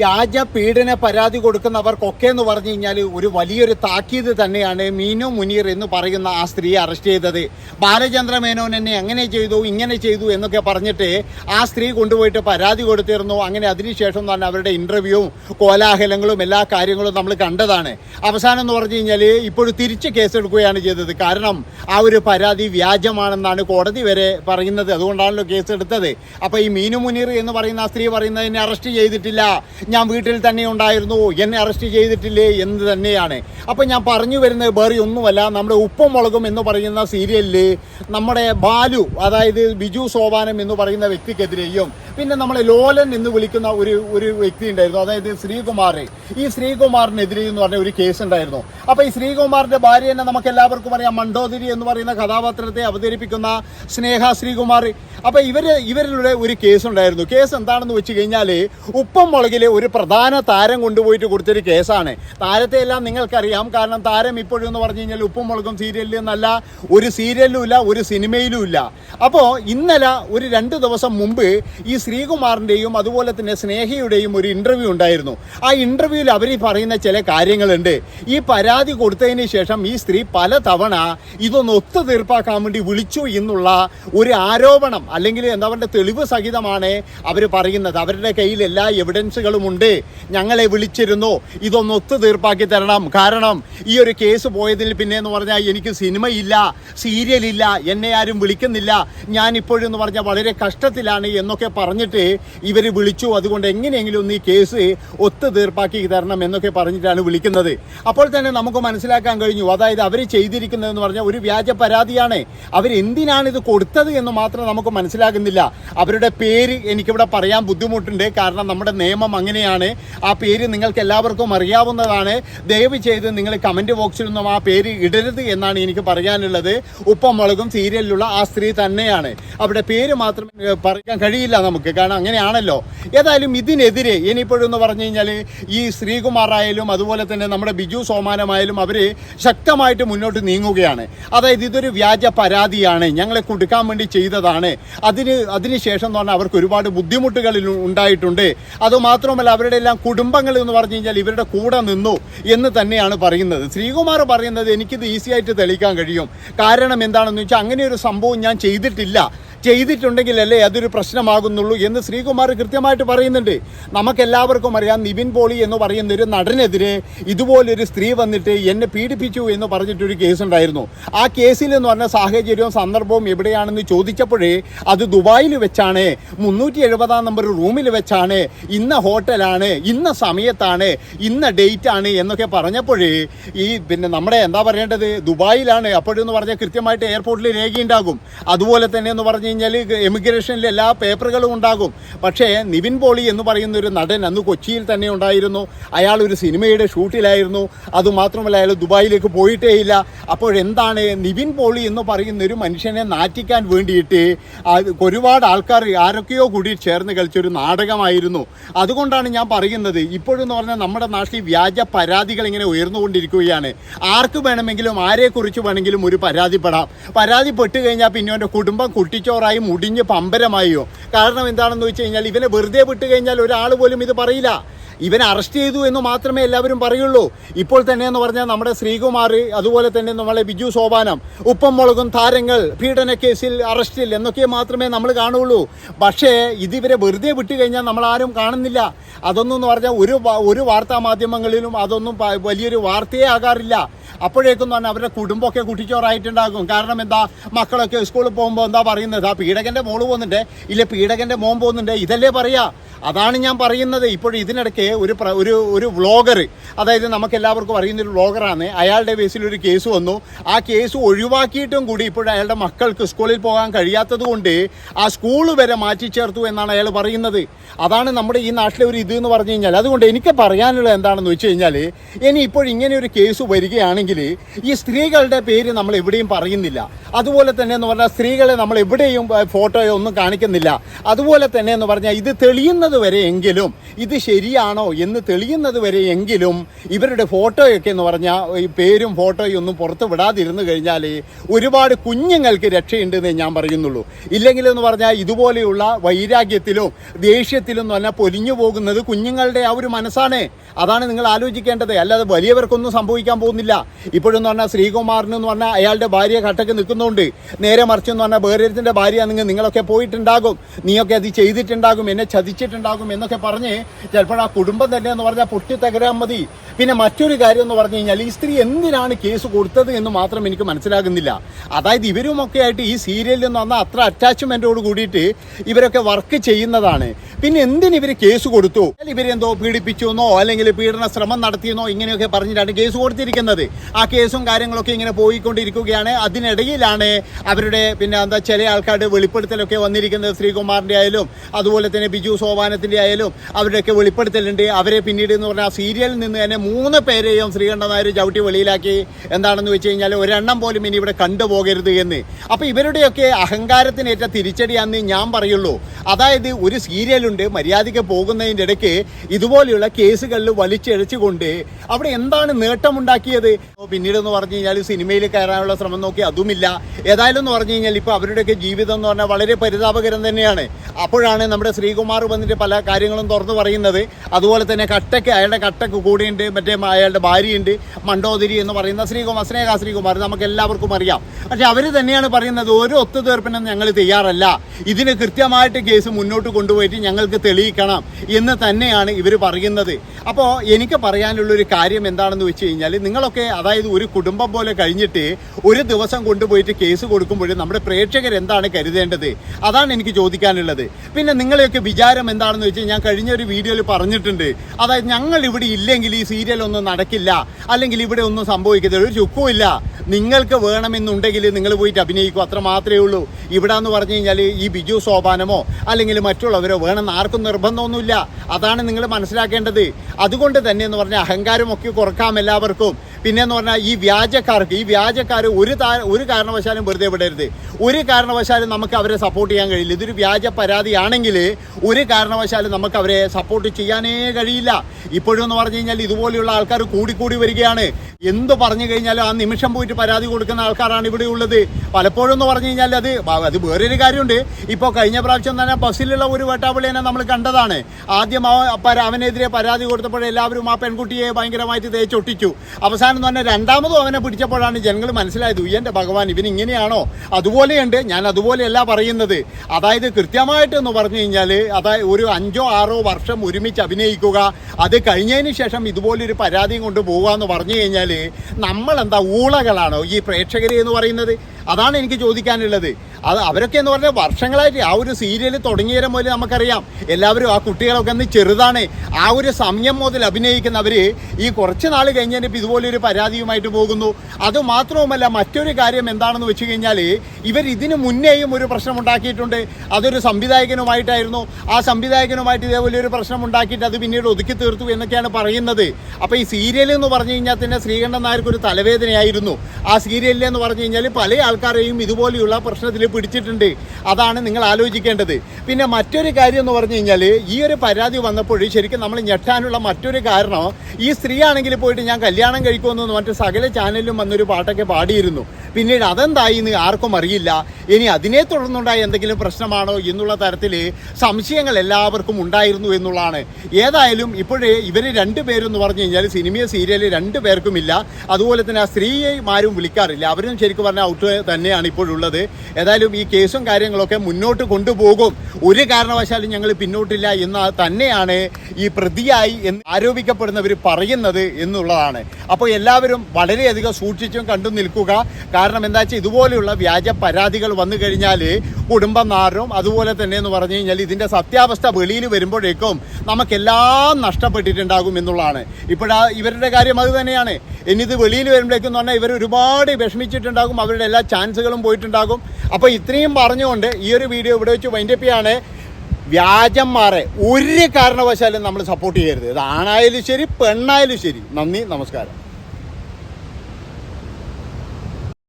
വ്യാജ പീഡന പരാതി കൊടുക്കുന്നവർക്കൊക്കെ എന്ന് പറഞ്ഞു കഴിഞ്ഞാൽ ഒരു വലിയൊരു താക്കീത് തന്നെയാണ് മീനു മുനീർ എന്ന് പറയുന്ന ആ സ്ത്രീയെ അറസ്റ്റ് ചെയ്തത്. ബാലചന്ദ്ര മേനോൻ എന്നെ അങ്ങനെ ചെയ്തു ഇങ്ങനെ ചെയ്തു എന്നൊക്കെ പറഞ്ഞിട്ട് ആ സ്ത്രീ കൊണ്ടുപോയിട്ട് പരാതി കൊടുത്തിരുന്നു. അങ്ങനെ അതിനുശേഷം തന്നെ അവരുടെ ഇന്റർവ്യൂവും കോലാഹലങ്ങളും എല്ലാ കാര്യങ്ങളും നമ്മൾ കണ്ടതാണ്. അവസാനം എന്ന് പറഞ്ഞു കഴിഞ്ഞാൽ ഇപ്പോഴും തിരിച്ച് കേസെടുക്കുകയാണ് ചെയ്തത്. കാരണം ആ ഒരു പരാതി വ്യാജമാണെന്നാണ് കോടതി വരെ പറയുന്നത്. അതുകൊണ്ടാണല്ലോ കേസെടുത്തത്. അപ്പോൾ ഈ മീനു മുനീർ എന്ന് പറയുന്ന ആ സ്ത്രീ പറയുന്നത് എന്നെ അറസ്റ്റ് ചെയ്തിട്ടില്ല. ഞാൻ വീട്ടിൽ തന്നെ ഉണ്ടായിരുന്നു. എന്നെ അറസ്റ്റ് ചെയ്തിട്ടില്ലേ എന്ന് തന്നെയാണ്. അപ്പം ഞാൻ പറഞ്ഞു വരുന്നത് വേറെ ഒന്നുമല്ല. നമ്മുടെ ഉപ്പും മുളകും എന്ന് പറയുന്ന സീരിയലിൽ നമ്മുടെ ബാലു അതായത് ബിജു സോപാനം എന്ന് പറയുന്ന വ്യക്തിക്കെതിരെയും പിന്നെ നമ്മളെ ലോലൻ എന്ന് വിളിക്കുന്ന ഒരു ഒരു വ്യക്തി ഉണ്ടായിരുന്നു. അതായത് ശ്രീകുമാർ ഈ ശ്രീകുമാറിനെതിരെ എന്ന് പറഞ്ഞ ഒരു കേസ് ഉണ്ടായിരുന്നു. അപ്പോൾ ഈ ശ്രീകുമാറിന്റെ ഭാര്യ തന്നെ നമുക്ക് എല്ലാവർക്കും അറിയാം. മണ്ടോതിരി എന്ന് പറയുന്ന കഥാപാത്രത്തെ അവതരിപ്പിക്കുന്ന സ്നേഹ ശ്രീകുമാർ. അപ്പോൾ ഇവർ ഇവരുടെ ഒരു കേസ് ഉണ്ടായിരുന്നു. കേസ് എന്താണെന്ന് വെച്ച് കഴിഞ്ഞാൽ ഉപ്പം മുളകിലെ ഒരു പ്രധാന താരം കൊണ്ടുപോയിട്ട് കൊടുത്തൊരു കേസാണ് താരത്തെ എല്ലാം നിങ്ങൾക്കറിയാം. കാരണം താരം ഇപ്പോഴും എന്ന് പറഞ്ഞു കഴിഞ്ഞാൽ ഉപ്പും മുളകും സീരിയലിൽ നിന്നല്ല ഒരു സീരിയലിലും ഇല്ല ഒരു സിനിമയിലും ഇല്ല. അപ്പോൾ ഇന്നലെ ഒരു രണ്ട് ദിവസം മുമ്പ് ഈ ശ്രീകുമാറിന്റെയും അതുപോലെ തന്നെ സ്നേഹയുടെയും ഒരു ഇന്റർവ്യൂ ഉണ്ടായിരുന്നു. ആ ഇന്റർവ്യൂവിൽ അവർ പറയുന്ന ചില കാര്യങ്ങളുണ്ട്. ഈ പരാതി കൊടുത്തതിന് ശേഷം ഈ സ്ത്രീ പല തവണ ഇതൊന്ന് ഒത്തു തീർപ്പാക്കാൻ വേണ്ടി വിളിച്ചു എന്നുള്ള ഒരു ആരോപണം അല്ലെങ്കിൽ എന്താ പറയുക തെളിവ് സഹിതമാണ് അവർ പറയുന്നത്. അവരുടെ കയ്യിൽ എല്ലാ എവിഡൻസുകളും ഉണ്ട്. ഞങ്ങളെ വിളിച്ചിരുന്നു. ഇതൊന്ന് ഒത്തു തീർപ്പാക്കി തരണം. കാരണം ഈ ഒരു കേസ് പോയതിൽ പിന്നെ എന്ന് പറഞ്ഞാൽ എനിക്ക് സിനിമയില്ല സീരിയലില്ല എന്നെ ആരും വിളിക്കുന്നില്ല. ഞാൻ ഇപ്പോഴെന്ന് പറഞ്ഞാൽ വളരെ കഷ്ടത്തിലാണ് എന്നൊക്കെ പറഞ്ഞിട്ട് ഇവർ വിളിച്ചു. അതുകൊണ്ട് എങ്ങനെയെങ്കിലും ഒന്ന് ഈ കേസ് ഒത്തുതീർപ്പാക്കി തരണം എന്നൊക്കെ പറഞ്ഞിട്ടാണ് വിളിക്കുന്നത്. അപ്പോൾ തന്നെ നമുക്ക് മനസ്സിലാക്കാൻ കഴിഞ്ഞു. അതായത് അവർ ചെയ്തിരിക്കുന്നതെന്ന് പറഞ്ഞാൽ ഒരു വ്യാജ പരാതിയാണ്. അവർ എന്തിനാണ് ഇത് കൊടുത്തത് എന്ന് മാത്രം നമുക്ക് മനസ്സിലാകുന്നില്ല. അവരുടെ പേര് എനിക്കിവിടെ പറയാൻ ബുദ്ധിമുട്ടുണ്ട്. കാരണം നമ്മുടെ നിയമം അങ്ങനെയാണ്. ആ പേര് നിങ്ങൾക്ക് എല്ലാവർക്കും അറിയാവുന്നതാണ്. ദയവ് ചെയ്ത് നിങ്ങൾ കമന്റ് ബോക്സിലൊന്നും ആ പേര് ഇടരുത് എന്നാണ് എനിക്ക് പറയാനുള്ളത്. ഉപ്പം മുളകും സീരിയലിലുള്ള ആ സ്ത്രീ തന്നെയാണ്. അവരുടെ പേര് മാത്രം പറയാൻ കഴിയില്ല നമുക്ക്. കാരണം അങ്ങനെയാണല്ലോ. ഏതായാലും ഇതിനെതിരെ ഇനിയിപ്പോഴെന്ന് പറഞ്ഞു കഴിഞ്ഞാൽ ഈ ശ്രീകുമാർ ആയാലും അതുപോലെ തന്നെ നമ്മുടെ ബിജു സോമാനമായാലും അവർ ശക്തമായിട്ട് മുന്നോട്ട് നീങ്ങുകയാണ്. അതായത് ഇതൊരു വ്യാജ പരാതിയാണ്. ഞങ്ങളെ കൊടുക്കാൻ വേണ്ടി ചെയ്തതാണ്. അതിന് ശേഷം എന്ന് പറഞ്ഞാൽ അവർക്ക് ഒരുപാട് ബുദ്ധിമുട്ടുകൾ ഉണ്ടായിട്ടുണ്ട്. അതുമാത്രമല്ല അവരുടെ എല്ലാം കുടുംബങ്ങൾ എന്ന് പറഞ്ഞു കഴിഞ്ഞാൽ ഇവരുടെ കൂടെ നിന്നു എന്ന് തന്നെയാണ് പറയുന്നത്. ശ്രീകുമാർ പറയുന്നത് എനിക്കിത് ഈസി ആയിട്ട് തെളിയിക്കാൻ കഴിയും. കാരണം എന്താണെന്ന് വെച്ചാൽ അങ്ങനെ ഒരു സംഭവം ഞാൻ ചെയ്തിട്ടില്ല. ചെയ്തിട്ടുണ്ടെങ്കിലല്ലേ അതൊരു പ്രശ്നമാകുന്നുള്ളൂ എന്ന് ശ്രീകുമാർ കൃത്യമായിട്ട് പറയുന്നുണ്ട്. നമുക്കെല്ലാവർക്കും അറിയാം നിവിൻ പോളി എന്ന് പറയുന്ന ഒരു നടനെതിരെ ഇതുപോലൊരു സ്ത്രീ വന്നിട്ട് എന്നെ പീഡിപ്പിച്ചു എന്ന് പറഞ്ഞിട്ടൊരു കേസ് ഉണ്ടായിരുന്നു ആ കേസിൽ എന്ന് പറഞ്ഞ സാഹചര്യവും സന്ദർഭവും എവിടെയാണെന്ന് ചോദിച്ചപ്പോഴേ അത് ദുബായിൽ വെച്ചാണ് മുന്നൂറ്റി എഴുപതാം നമ്പർ റൂമിൽ വെച്ചാണ് ഇന്ന ഹോട്ടലാണ് ഇന്ന സമയത്താണ് ഇന്ന ഡേറ്റ് ആണ് എന്നൊക്കെ പറഞ്ഞപ്പോഴേ ഈ പിന്നെ നമ്മുടെ എന്താ പറയേണ്ടത് ദുബായിലാണ് അപ്പോഴെന്ന് പറഞ്ഞാൽ കൃത്യമായിട്ട് എയർപോർട്ടിൽ രേഖയുണ്ടാകും. അതുപോലെ തന്നെ എന്ന് പറഞ്ഞു കഴിഞ്ഞാൽ എമിഗ്രേഷനിൽ എല്ലാ പേപ്പറുകളും ഉണ്ടാകും. പക്ഷേ നിവിൻ പോളി എന്ന് പറയുന്ന ഒരു നടൻ അന്ന് കൊച്ചിയിൽ തന്നെ ഉണ്ടായിരുന്നു. അയാൾ ഒരു സിനിമയുടെ ഷൂട്ടിലായിരുന്നു. അതുമാത്രമല്ല അയാൾ ദുബായിലേക്ക് പോയിട്ടേ ഇല്ല അപ്പോഴെന്താണ് നിവിൻ പോളി എന്ന് പറയുന്ന ഒരു മനുഷ്യനെ നാറ്റിക്കാൻ വേണ്ടിയിട്ട് ഒരുപാട് ആൾക്കാർ ആരൊക്കെയോ കൂടി ചേർന്ന് കളിച്ചൊരു നാടകമായിരുന്നു. അതുകൊണ്ടാണ് ഞാൻ പറയുന്നത് ഇപ്പോഴെന്ന് പറഞ്ഞാൽ നമ്മുടെ നാട്ടിൽ വ്യാജ പരാതികൾ ഇങ്ങനെ ഉയർന്നുകൊണ്ടിരിക്കുകയാണ്. ആർക്ക് വേണമെങ്കിലും ആരെക്കുറിച്ച് വേണമെങ്കിലും ഒരു പരാതിപ്പെടാം. പരാതിപ്പെട്ട് കഴിഞ്ഞാൽ പിന്നെ എന്റെ കുടുംബം കുട്ടിച്ചോറായി മുടിഞ്ഞ് പമ്പരമായോ? കാരണം എന്താണെന്ന് വെച്ച് കഴിഞ്ഞാൽ ഇവനെ വെറുതെ വിട്ട് കഴിഞ്ഞാൽ ഒരാൾ പോലും ഇത് പറയില്ല. ഇവനെ അറസ്റ്റ് ചെയ്തു എന്ന് മാത്രമേ എല്ലാവരും പറയുള്ളൂ. ഇപ്പോൾ തന്നെ എന്ന് പറഞ്ഞാൽ നമ്മുടെ ശ്രീകുമാർ അതുപോലെ തന്നെ നമ്മളെ ബിജു സോപാനം ഉപ്പം മുളകും താരങ്ങൾ പീഡന കേസിൽ അറസ്റ്റിൽ എന്നൊക്കെ മാത്രമേ നമ്മൾ കാണുള്ളൂ. പക്ഷേ ഇതിവരെ വെറുതെ വിട്ടു കഴിഞ്ഞാൽ നമ്മൾ ആരും കാണുന്നില്ല. അതൊന്നും എന്ന് പറഞ്ഞാൽ ഒരു ഒരു വാർത്താ മാധ്യമങ്ങളിലും അതൊന്നും വലിയൊരു വാർത്തയേ ആകാറില്ല. അപ്പോഴേക്കും എന്ന് പറഞ്ഞാൽ അവരുടെ കുടുംബമൊക്കെ കുട്ടിച്ചോറായിട്ടുണ്ടാകും. കാരണം എന്താ? മക്കളൊക്കെ സ്കൂളിൽ പോകുമ്പോൾ എന്താ പറയുന്നത്? ആ പീഡകന്റെ മോൾ പോകുന്നുണ്ട്. ഇല്ല പീഡകന്റെ മോൻ പോകുന്നുണ്ട്. ഇതല്ലേ പറയുക അതാണ് ഞാൻ പറയുന്നത്. ഇപ്പോൾ ഇതിനിടയ്ക്ക് ഒരു ഒരു ഒരു വ്ളോഗർ അതായത് നമുക്ക് എല്ലാവർക്കും അറിയുന്ന ഒരു വ്ളോഗറാണ് അയാളുടെ ബേസിൽ ഒരു കേസ് വന്നു. ആ കേസ് ഒഴിവാക്കിയിട്ടും കൂടി ഇപ്പോൾ അയാളുടെ മക്കൾക്ക് സ്കൂളിൽ പോകാൻ കഴിയാത്തത് കൊണ്ട് ആ സ്കൂൾ വരെ മാറ്റി ചേർത്തു എന്നാണ് അയാൾ പറയുന്നത്. അതാണ് നമ്മുടെ ഈ നാട്ടിലെ ഒരു ഇത് എന്ന് പറഞ്ഞു കഴിഞ്ഞാൽ. അതുകൊണ്ട് എനിക്ക് പറയാനുള്ളത് എന്താണെന്ന് വെച്ച് കഴിഞ്ഞാൽ ഇനി ഇപ്പോൾ ഇങ്ങനെ ഒരു കേസ് വരികയാണെങ്കിൽ ഈ സ്ത്രീകളുടെ പേര് നമ്മൾ എവിടെയും പറയുന്നില്ല. അതുപോലെ തന്നെ എന്ന് പറഞ്ഞാൽ സ്ത്രീകളെ നമ്മൾ എവിടെയും ഫോട്ടോയോ ഒന്നും കാണിക്കുന്നില്ല. അതുപോലെ തന്നെ എന്ന് പറഞ്ഞാൽ ഇത് തെളിയുന്നത് വരെ എങ്കിലും ഇത് ശരിയാണ് സീരിയലാണോ എന്ന് തെളിയുന്നത് വരെ എങ്കിലും ഇവരുടെ ഫോട്ടോയൊക്കെ എന്ന് പറഞ്ഞാൽ ഈ പേരും ഫോട്ടോയും ഒന്നും പുറത്ത് വിടാതിരുന്നു കഴിഞ്ഞാൽ ഒരുപാട് കുഞ്ഞുങ്ങൾക്ക് രക്ഷയുണ്ടെന്നേ ഞാൻ പറയുന്നുള്ളൂ. ഇല്ലെങ്കിലെന്ന് പറഞ്ഞാൽ ഇതുപോലെയുള്ള വൈരാഗ്യത്തിലും ദേഷ്യത്തിലും എന്ന് പറഞ്ഞാൽ പൊലിഞ്ഞു പോകുന്നത് കുഞ്ഞുങ്ങളുടെ ആ ഒരു മനസ്സാണ്. അതാണ് നിങ്ങൾ ആലോചിക്കേണ്ടത്. അല്ലാതെ വലിയവർക്കൊന്നും സംഭവിക്കാൻ പോകുന്നില്ല. ഇപ്പോഴെന്ന് പറഞ്ഞാൽ ശ്രീകുമാറിന് എന്ന് പറഞ്ഞാൽ അയാളുടെ ഭാര്യ കട്ടക്ക് നിൽക്കുന്നുണ്ട്. നേരെ മറിച്ചെന്ന് പറഞ്ഞാൽ വേറൊരുത്തിന്റെ ഭാര്യ നിങ്ങൾ നിങ്ങളൊക്കെ പോയിട്ടുണ്ടാകും. നീയൊക്കെ അത് ചെയ്തിട്ടുണ്ടാകും എന്നെ ചതിച്ചിട്ടുണ്ടാകും എന്നൊക്കെ പറഞ്ഞ് ചിലപ്പോൾ ആ കുടുംബം തന്നെ എന്ന് പറഞ്ഞാൽ പൊട്ടി തകരാൻ മതി. പിന്നെ മറ്റൊരു കാര്യം എന്ന് പറഞ്ഞു കഴിഞ്ഞാൽ ഈ സ്ത്രീ എന്തിനാണ് കേസ് കൊടുത്തത് എന്ന് മാത്രം എനിക്ക് മനസ്സിലാകുന്നില്ല. അതായത് ഇവരുമൊക്കെ ആയിട്ട് ഈ സീരിയലിൽ നിന്ന് വന്ന അത്ര അറ്റാച്ച്മെന്റോട് കൂടിയിട്ട് ഇവരൊക്കെ വർക്ക് ചെയ്യുന്നതാണ്. പിന്നെ എന്തിന് ഇവർ കേസ് കൊടുത്തു? ഇവരെന്തോ പീഡിപ്പിച്ചു എന്നോ അല്ലെങ്കിൽ പീഡന ശ്രമം നടത്തിയെന്നോ ഇങ്ങനെയൊക്കെ പറഞ്ഞിട്ടാണ് കേസ് കൊടുത്തിരിക്കുന്നത്. ആ കേസും കാര്യങ്ങളൊക്കെ ഇങ്ങനെ പോയിക്കൊണ്ടിരിക്കുകയാണ്. അതിനിടയിലാണ് അവരുടെ പിന്നെ എന്താ ചില ആൾക്കാരുടെ വെളിപ്പെടുത്തലൊക്കെ വന്നിരിക്കുന്നത് ശ്രീകുമാറിന്റെ ആയാലും അതുപോലെ തന്നെ ബിജു സോപാനത്തിന്റെ ആയാലും അവരുടെയൊക്കെ വെളിപ്പെടുത്തലുണ്ട് അവരെ പിന്നീട് എന്ന് പറഞ്ഞാൽ സീരിയലിൽ നിന്ന് തന്നെ മൂന്ന് പേരെയും ശ്രീകണ്ഠ നായർ ചവിട്ടി വെളിയിലാക്കി. എന്താണെന്ന് വെച്ച് കഴിഞ്ഞാൽ ഒരെണ്ണം പോലും ഇനി ഇവിടെ കണ്ടുപോകരുത് എന്ന്. അപ്പോൾ ഇവരുടെയൊക്കെ അഹങ്കാരത്തിനേറ്റ തിരിച്ചടിയാന്ന് ഞാൻ പറയുള്ളൂ. അതായത് ഒരു സീരിയലുണ്ട് മര്യാദയ്ക്ക് പോകുന്നതിന്റെ ഇടയ്ക്ക് ഇതുപോലെയുള്ള കേസുകളിൽ വലിച്ചെഴച്ചുകൊണ്ട് അവിടെ എന്താണ് നേട്ടമുണ്ടാക്കിയത്? പിന്നീട് എന്ന് പറഞ്ഞു കഴിഞ്ഞാൽ സിനിമയിൽ കയറാനുള്ള ശ്രമം നോക്കി അതുമില്ല. ഏതായാലും എന്ന് പറഞ്ഞു കഴിഞ്ഞാൽ ഇപ്പോൾ അവരുടെയൊക്കെ ജീവിതം എന്ന് പറഞ്ഞാൽ വളരെ പരിതാപകരം തന്നെയാണ്. അപ്പോഴാണ് നമ്മുടെ ശ്രീകുമാർ വന്നിട്ട് പല കാര്യങ്ങളും തുറന്നു പറയുന്നത്. അതുപോലെ തന്നെ കട്ടക്ക് അയാളുടെ കട്ടക്ക് കൂടിയുണ്ട് മറ്റേ അയാളുടെ ഭാര്യയുണ്ട് മണ്ടോതിരി എന്ന് പറയുന്ന ശ്രീകുമാർ സ്നേഹ ശ്രീകുമാർ നമുക്ക് എല്ലാവർക്കും അറിയാം. പക്ഷെ അവർ തന്നെയാണ് പറയുന്നത് ഒരു ഒത്തുതീർപ്പിനും ഞങ്ങൾ തയ്യാറല്ല. ഇതിന് കൃത്യമായിട്ട് കേസ് മുന്നോട്ട് കൊണ്ടുപോയിട്ട് ഞങ്ങൾക്ക് തെളിയിക്കണം എന്ന് തന്നെയാണ് ഇവർ പറയുന്നത്. അപ്പോൾ എനിക്ക് പറയാനുള്ള ഒരു കാര്യം എന്താണെന്ന് വെച്ച് കഴിഞ്ഞാൽ നിങ്ങളൊക്കെ അതായത് ഒരു കുടുംബം പോലെ കഴിഞ്ഞിട്ട് ഒരു ദിവസം കൊണ്ടുപോയിട്ട് കേസ് കൊടുക്കുമ്പോൾ നമ്മുടെ പ്രേക്ഷകർ എന്താണ് കരുതേണ്ടത്? അതാണ് എനിക്ക് ചോദിക്കാനുള്ളത്. പിന്നെ നിങ്ങളെയൊക്കെ വിചാരം എന്താണെന്ന് വെച്ചാൽ ഞാൻ കഴിഞ്ഞ ഒരു വീഡിയോയിൽ പറഞ്ഞിട്ടുണ്ട്. അതായത് ഞങ്ങൾ ഇവിടെ ഇല്ലെങ്കിൽ ഈ സീരിയൽ ഒന്നും നടക്കില്ല. അല്ലെങ്കിൽ ഇവിടെ ഒന്നും സംഭവിക്കത്തില്ല. ഒരു ചുക്കുമില്ല നിങ്ങൾക്ക് വേണമെന്നുണ്ടെങ്കിൽ നിങ്ങൾ പോയിട്ട് അഭിനയിക്കും. അത്ര മാത്രമേ ഉള്ളൂ. ഇവിടെ എന്ന് പറഞ്ഞു കഴിഞ്ഞാൽ ഈ ബിജു സോപാനമോ അല്ലെങ്കിൽ മറ്റുള്ളവരോ വേണമെന്ന് ആർക്കും നിർബന്ധമൊന്നുമില്ല. അതാണ് നിങ്ങൾ മനസ്സിലാക്കേണ്ടത്. അതുകൊണ്ട് തന്നെ എന്ന് പറഞ്ഞാൽ അഹങ്കാരമൊക്കെ കുറക്കാം എല്ലാവർക്കും. പിന്നെ എന്ന് പറഞ്ഞാൽ ഈ വ്യാജക്കാർക്ക് ഈ വ്യാജക്കാർ ഒരു താ- ഒരു കാരണവശാലും വെറുതെ വിടരുത്. ഒരു കാരണവശാലും നമുക്ക് അവരെ സപ്പോർട്ട് ചെയ്യാൻ കഴിയില്ല. ഇതൊരു വ്യാജ പരാതിയാണെങ്കിൽ ഒരു കാരണവശാലും നമുക്ക് അവരെ സപ്പോർട്ട് ചെയ്യാനേ കഴിയില്ല. ഇപ്പോഴും എന്ന് പറഞ്ഞു കഴിഞ്ഞാൽ ഇതുപോലെയുള്ള ആൾക്കാർ കൂടിക്കൂടി വരികയാണ്. എന്ത് പറഞ്ഞു കഴിഞ്ഞാലും ആ നിമിഷം പോയിട്ട് പരാതി കൊടുക്കുന്ന ആൾക്കാരാണ് ഇവിടെ ഉള്ളത്. പലപ്പോഴും എന്ന് പറഞ്ഞു കഴിഞ്ഞാൽ അത് അത് വേറൊരു കാര്യമുണ്ട്. ഇപ്പോൾ കഴിഞ്ഞ പ്രാവശ്യം തന്നെ ബസ്സിലുള്ള ഒരു വേട്ടാവിളിനെ നമ്മൾ കണ്ടതാണ്. ആദ്യം അവനെതിരെ പരാതി കൊടുത്തപ്പോൾ എല്ലാവരും ആ പെൺകുട്ടിയെ ഭയങ്കരമായിട്ട് തേച്ചൊട്ടിച്ചു അവസാനം പറഞ്ഞാൽ രണ്ടാമതും അവനെ പിടിച്ചപ്പോഴാണ് ജനങ്ങൾ മനസ്സിലായത് ഉയ്യന്റെ ഭഗവാൻ ഇവൻ ഇങ്ങനെയാണോ? അതുപോലെയുണ്ട്. ഞാൻ അതുപോലെയല്ല പറയുന്നത്. അതായത് കൃത്യമായിട്ട് എന്ന് പറഞ്ഞു കഴിഞ്ഞാൽ അതായത് ഒരു അഞ്ചോ ആറോ വർഷം ഒരുമിച്ച് അഭിനയിക്കുക അത് കഴിഞ്ഞതിന് ശേഷം ഇതുപോലൊരു പരാതിയും കൊണ്ട് പോകുക എന്ന് പറഞ്ഞു കഴിഞ്ഞാൽ നമ്മളെന്താ ഊളകളാണോ ഈ പ്രേക്ഷകരെ എന്ന് പറയുന്നത്? അതാണ് എനിക്ക് ചോദിക്കാനുള്ളത്. അത് അവരൊക്കെ എന്ന് പറഞ്ഞാൽ വർഷങ്ങളായിട്ട് ആ ഒരു സീരിയൽ തുടങ്ങിയ മുതൽ നമുക്കറിയാം. എല്ലാവരും ആ കുട്ടികളൊക്കെ ഒന്ന് ചെറുതാണ്. ആ ഒരു സമയം മുതൽ അഭിനയിക്കുന്നവർ ഈ കുറച്ച് നാൾ കഴിഞ്ഞതിന് ഇതുപോലൊരു പരാതിയുമായിട്ട് പോകുന്നു. അതുമാത്രവുമല്ല മറ്റൊരു കാര്യം എന്താണെന്ന് വെച്ച് കഴിഞ്ഞാൽ ഇവർ ഇതിനു മുന്നേയും ഒരു പ്രശ്നം ഉണ്ടാക്കിയിട്ടുണ്ട്. അതൊരു സംവിധായകനുമായിട്ടായിരുന്നു. ആ സംവിധായകനുമായിട്ട് ഇതേപോലെ ഒരു പ്രശ്നം ഉണ്ടാക്കിയിട്ട് അത് പിന്നീട് ഒതുക്കി തീർത്തു എന്നൊക്കെയാണ് പറയുന്നത്. അപ്പോൾ ഈ സീരിയൽ എന്ന് പറഞ്ഞു കഴിഞ്ഞാൽ തന്നെ ശ്രീകണ്ഠൻ നായർക്കൊരു തലവേദനയായിരുന്നു. ആ സീരിയലിൽ എന്ന് പറഞ്ഞു കഴിഞ്ഞാൽ പല ആൾക്കാരെയും ഇതുപോലെയുള്ള പ്രശ്നത്തിൽ പിടിച്ചിട്ടുണ്ട്. അതാണ് നിങ്ങൾ ആലോചിക്കേണ്ടത്. പിന്നെ മറ്റൊരു കാര്യം എന്ന് പറഞ്ഞു കഴിഞ്ഞാൽ ഈ ഒരു പരാതി വന്നപ്പോൾ ശരിക്കും നമ്മൾ ഞെട്ടാനുള്ള മറ്റൊരു കാരണം ഈ സ്ത്രീ ആണെങ്കിൽ പോയിട്ട് ഞാൻ കല്യാണം കഴിക്കുമെന്ന് മറ്റു സകല ചാനലിലും വന്നൊരു പാട്ടൊക്കെ പാടിയിരുന്നു. പിന്നീട് അതെന്തായി എന്ന് ആർക്കും അറിയില്ല. ഇനി അതിനെ തുടർന്നുണ്ടായ എന്തെങ്കിലും പ്രശ്നമാണോ എന്നുള്ള തരത്തിൽ സംശയങ്ങൾ എല്ലാവർക്കും ഉണ്ടായിരുന്നു എന്നുള്ളതാണ്. ഏതായാലും ഇപ്പോഴേ ഇവർ രണ്ടുപേരും എന്ന് പറഞ്ഞു കഴിഞ്ഞാൽ സിനിമയും സീരിയൽ രണ്ട് പേർക്കുമില്ല അതുപോലെ തന്നെ ആ സ്ത്രീയെമാരും വിളിക്കാറില്ല. അവരും ശരിക്കും പറഞ്ഞാൽ ഔട്ട് തന്നെയാണ് ഇപ്പോഴുള്ളത്. ഏതായാലും ഈ കേസും കാര്യങ്ങളൊക്കെ മുന്നോട്ട് കൊണ്ടുപോകും. ഒരു കാരണവശാലും ഞങ്ങൾ പിന്നോട്ടില്ല എന്ന് തന്നെയാണ് ഈ പ്രതിയായി എന്ന് ആരോപിക്കപ്പെടുന്നവർ പറയുന്നത് എന്നുള്ളതാണ്. അപ്പോൾ എല്ലാവരും വളരെയധികം സൂക്ഷിച്ചും കണ്ടു നിൽക്കുക. കാരണം എന്താ വെച്ചാൽ ഇതുപോലെയുള്ള വ്യാജ പരാതികൾ വന്നു കഴിഞ്ഞാൽ കുടുംബം നാറും. അതുപോലെ തന്നെ എന്ന് പറഞ്ഞു കഴിഞ്ഞാൽ ഇതിന്റെ സത്യാവസ്ഥ വെളിയിൽ വരുമ്പോഴേക്കും നമുക്കെല്ലാം നഷ്ടപ്പെട്ടിട്ടുണ്ടാകും എന്നുള്ളതാണ്. ഇപ്പോഴാ ഇവരുടെ കാര്യം അത് തന്നെയാണ്. ഇനി ഇത് വെളിയിൽ വരുമ്പോഴേക്കും എന്ന് പറഞ്ഞാൽ ഇവർ ഒരുപാട് വിഷമിച്ചിട്ടുണ്ടാകും. അവരുടെ എല്ലാ ചാൻസുകളും പോയിട്ടുണ്ടാകും. അപ്പോൾ ഇത്രയും പറഞ്ഞുകൊണ്ട് ഈ ഒരു വീഡിയോ ഇവിടെ വെച്ച് വൈൻഡപ്പ് ചെയ്യാണ് വ്യാജന്മാരെ. ഒരു കാരണവശാലും നമ്മൾ സപ്പോർട്ട് ചെയ്യരുത്. ഇത് ആണായാലും ശരി പെണ്ണായാലും ശരി. നന്ദി നമസ്കാരം.